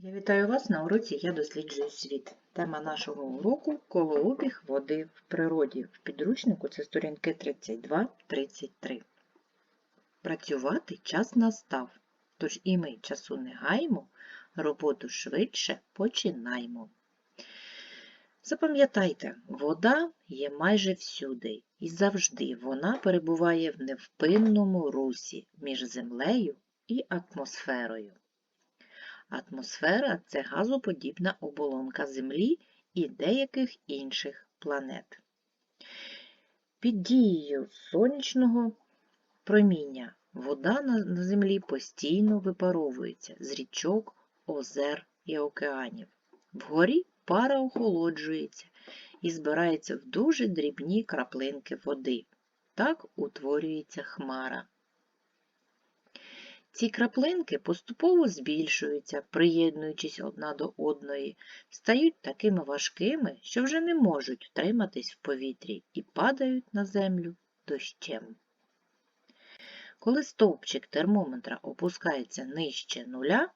Я вітаю вас на уроці Я досліджую світ. Тема нашого уроку колообіг води в природі. В підручнику це сторінки 32-33. Працювати час настав, тож і ми часу не гаємо, роботу швидше починаймо. Запам'ятайте, вода є майже всюди, і завжди вона перебуває в невпинному русі між землею і атмосферою. Атмосфера це газоподібна оболонка Землі і деяких інших планет. Під дією сонячного проміння вода на Землі постійно випаровується з річок, озер і океанів. Вгорі пара охолоджується і збирається в дуже дрібні краплинки води. Так утворюється хмара. Ці краплинки поступово збільшуються, приєднуючись одна до одної, стають такими важкими, що вже не можуть втриматись в повітрі і падають на землю дощем. Коли стовпчик термометра опускається нижче нуля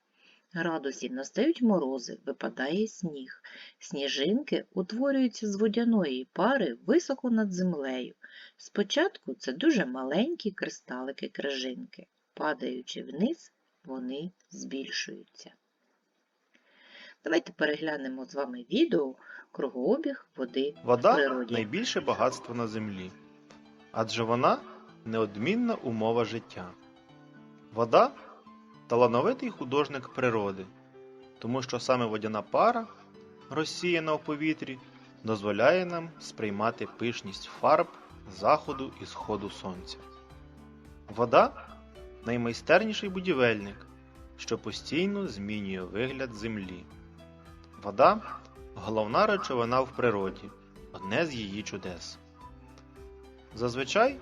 градусів, настають морози, випадає сніг. Сніжинки утворюються з водяної пари високо над землею. Спочатку це дуже маленькі кристалики крижинки. Падаючи вниз, вони збільшуються. Давайте переглянемо з вами відео кругообіг води в Вода природі. найбільше багатство на землі, адже вона неодмінна умова життя. Вода талановитий художник природи, тому що саме водяна пара, розсіяна в повітрі, дозволяє нам сприймати пишність фарб заходу і сходу сонця. Вода наймайстерніший будівельник, що постійно змінює вигляд землі. Вода головна речовина в природі, одне з її чудес. Зазвичай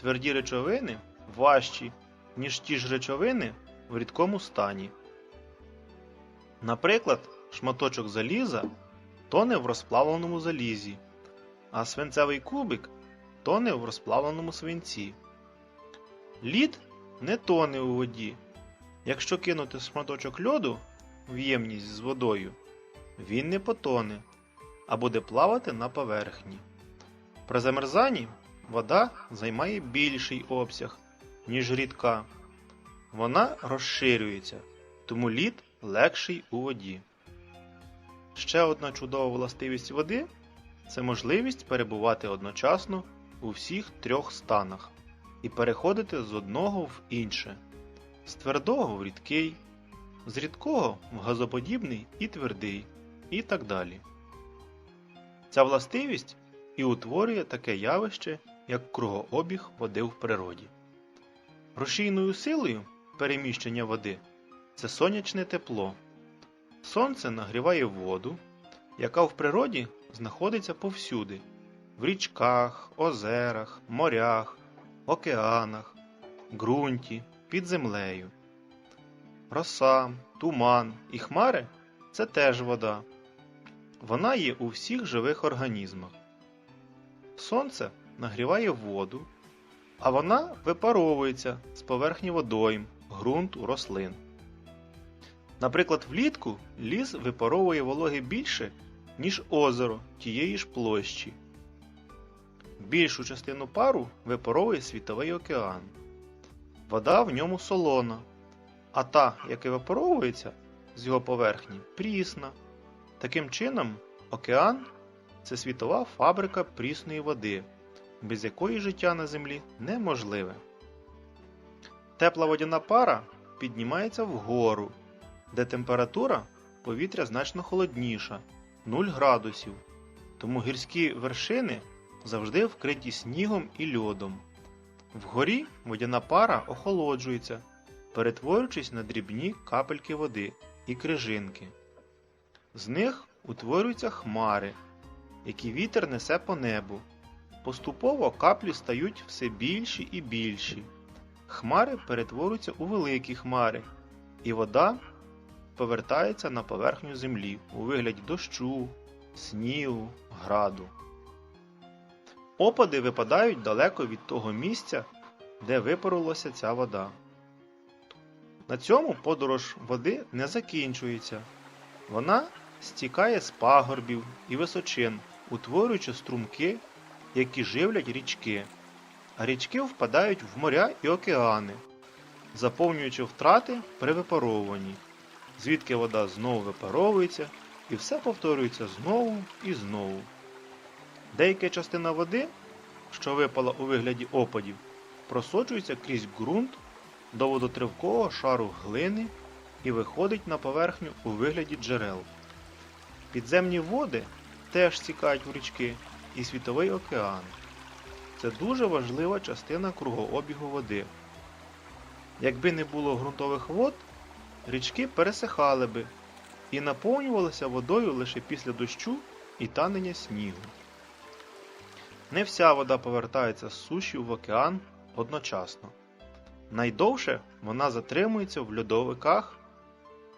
тверді речовини важчі, ніж ті ж речовини в рідкому стані. Наприклад, шматочок заліза тоне в розплавленому залізі, а свинцевий кубик тоне в розплавленому свинці. Лід не тоне у воді. Якщо кинути шматочок льоду в ємність з водою, він не потоне, а буде плавати на поверхні. При замерзанні вода займає більший обсяг, ніж рідка. Вона розширюється, тому лід легший у воді. Ще одна чудова властивість води це можливість перебувати одночасно у всіх трьох станах і переходити з одного в інше, з твердого в рідкий, з рідкого в газоподібний і твердий, і так далі. Ця властивість і утворює таке явище, як кругообіг води в природі. Рушійною силою переміщення води це сонячне тепло. Сонце нагріває воду, яка в природі знаходиться повсюди в річках, озерах, морях, океанах, ґрунті, під землею. Роса, туман і хмари це теж вода. Вона є у всіх живих організмах. Сонце нагріває воду, а вона випаровується з поверхні водойм, ґрунту, рослин. Наприклад, влітку ліс випаровує вологи більше, ніж озеро тієї ж площі. Більшу частину пару випаровує світовий океан. Вода в ньому солона, а та, яка випаровується з його поверхні, прісна. Таким чином, океан це світова фабрика прісної води, без якої життя на землі неможливе. Тепла водяна пара піднімається вгору, де температура повітря значно холодніша 0 градусів, тому гірські вершини завжди вкриті снігом і льодом. Вгорі водяна пара охолоджується, перетворюючись на дрібні капельки води і крижинки. З них утворюються хмари, які вітер несе по небу. Поступово каплі стають все більші і більші. Хмари перетворюються у великі хмари, і вода повертається на поверхню землі у вигляді дощу, снігу, граду. Опади випадають далеко від того місця, де випарувалася ця вода. На цьому подорож води не закінчується. Вона стікає з пагорбів і височин, утворюючи струмки, які живлять річки, а річки впадають в моря і океани, заповнюючи втрати при випаровуванні, звідки вода знову випаровується і все повторюється знову і знову. Деяка частина води, що випала у вигляді опадів, просочується крізь ґрунт до водотривкого шару глини і виходить на поверхню у вигляді джерел. Підземні води теж стікають в річки і світовий океан. Це дуже важлива частина кругообігу води. Якби не було ґрунтових вод, річки пересихали би і наповнювалися водою лише після дощу і танення снігу. Не вся вода повертається з суші в океан одночасно. Найдовше вона затримується в льодовиках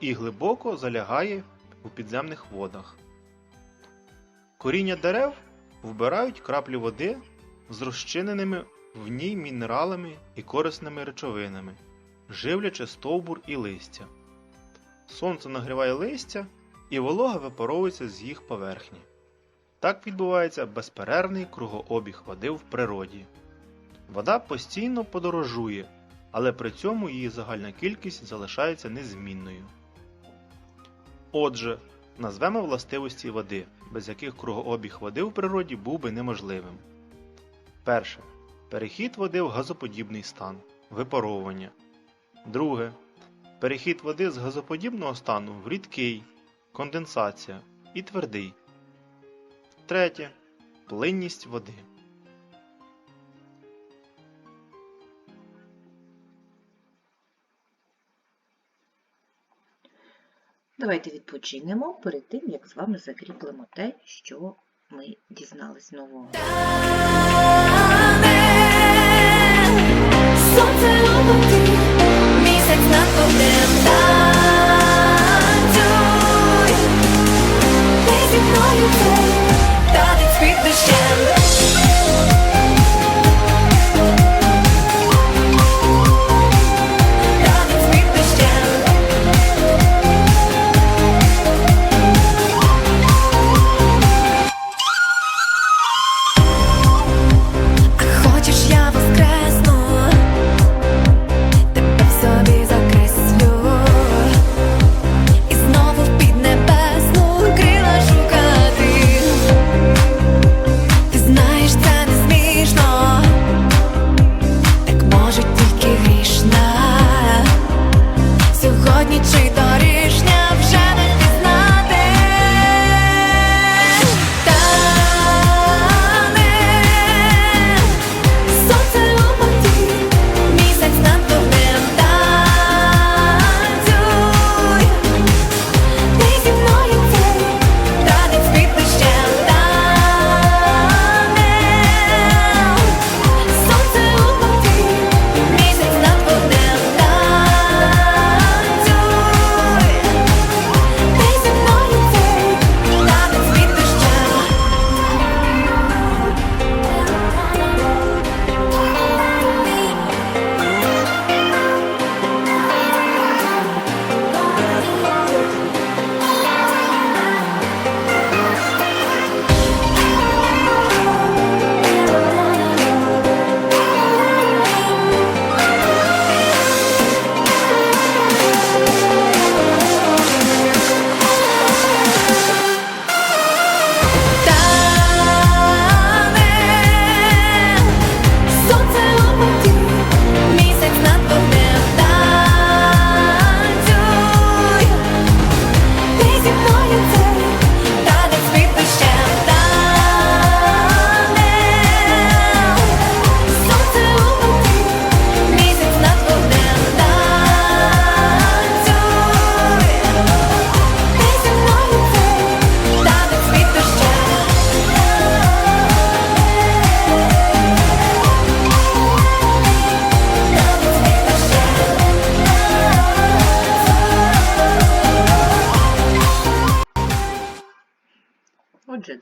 і глибоко залягає у підземних водах. Коріння дерев вбирають краплі води з розчиненими в ній мінералами і корисними речовинами, живлячи стовбур і листя. Сонце нагріває листя і волога випаровується з їх поверхні. Так відбувається безперервний кругообіг води в природі. Вода постійно подорожує, але при цьому її загальна кількість залишається незмінною. Отже, назвемо властивості води, без яких кругообіг води в природі був би неможливим. Перше. Перехід води в газоподібний стан випаровування. Друге. Перехід води з газоподібного стану в рідкий конденсація і твердий. Третє. Плинність води. Давайте відпочинемо перед тим, як з вами закріплемо те, що ми дізнались нового. Сонце воді, місяць над вогнем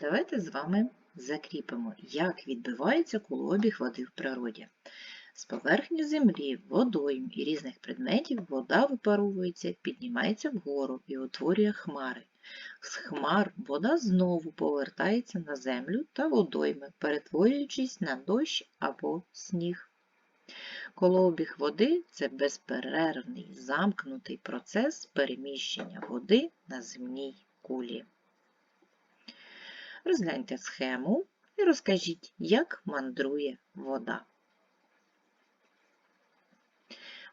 Давайте з вами закріпимо, як відбувається колообіг води в природі. З поверхні землі, водойм і різних предметів вода випаровується, піднімається вгору і утворює хмари. З хмар вода знову повертається на землю та водойми, перетворюючись на дощ або сніг. Колообіг води це безперервний замкнутий процес переміщення води на земній кулі. Розгляньте схему і розкажіть, як мандрує вода.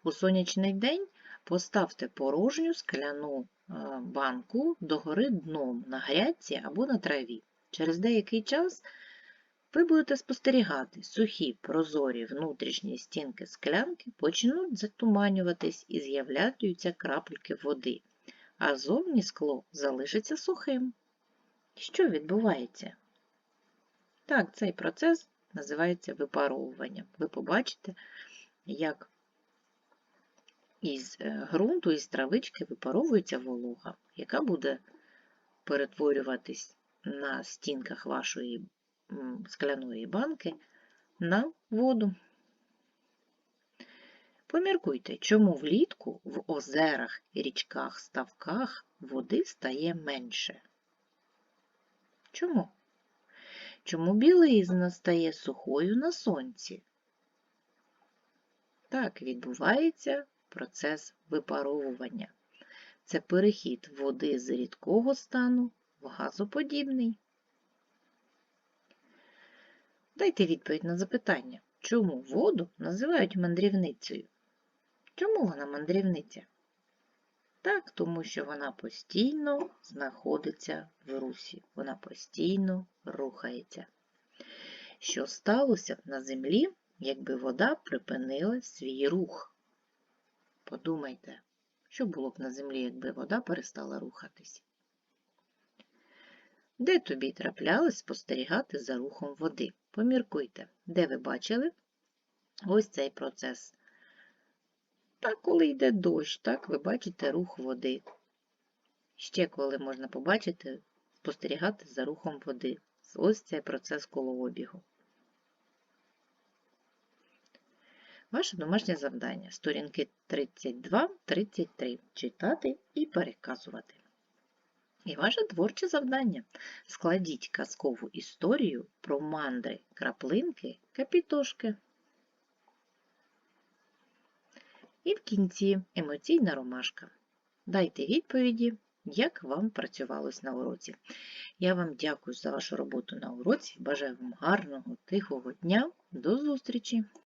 У сонячний день поставте порожню скляну е, банку догори дном на грядці або на траві. Через деякий час ви будете спостерігати, сухі прозорі внутрішні стінки склянки почнуть затуманюватись і з'являються крапельки води, а зовні скло залишиться сухим. Що відбувається? Так, цей процес називається випаровуванням. Ви побачите, як із е, ґрунту, із травички випаровується волога, яка буде перетворюватись на стінках вашої скляної банки на воду. Поміркуйте, чому влітку в озерах, річках, ставках води стає менше. Чому? Чому білизна стає сухою на сонці? Так відбувається процес випаровування. Це перехід води з рідкого стану в газоподібний. Дайте відповідь на запитання, чому воду називають мандрівницею? Чому вона мандрівниця? Так, тому що вона постійно знаходиться в русі, вона постійно рухається. Що сталося б на землі, якби вода припинила свій рух? Подумайте, що було б на землі, якби вода перестала рухатись? Де тобі траплялось спостерігати за рухом води? Поміркуйте, де ви бачили ось цей процес. Так, коли йде дощ, так ви бачите рух води. Ще коли можна побачити, спостерігати за рухом води. Ось цей процес колообігу. Ваше домашнє завдання. Сторінки 32-33. Читати і переказувати. І ваше творче завдання. Складіть казкову історію про мандри, краплинки, капітошки. І в кінці емоційна ромашка. Дайте відповіді, як вам працювалось на уроці. Я вам дякую за вашу роботу на уроці. Бажаю вам гарного, тихого дня. До зустрічі!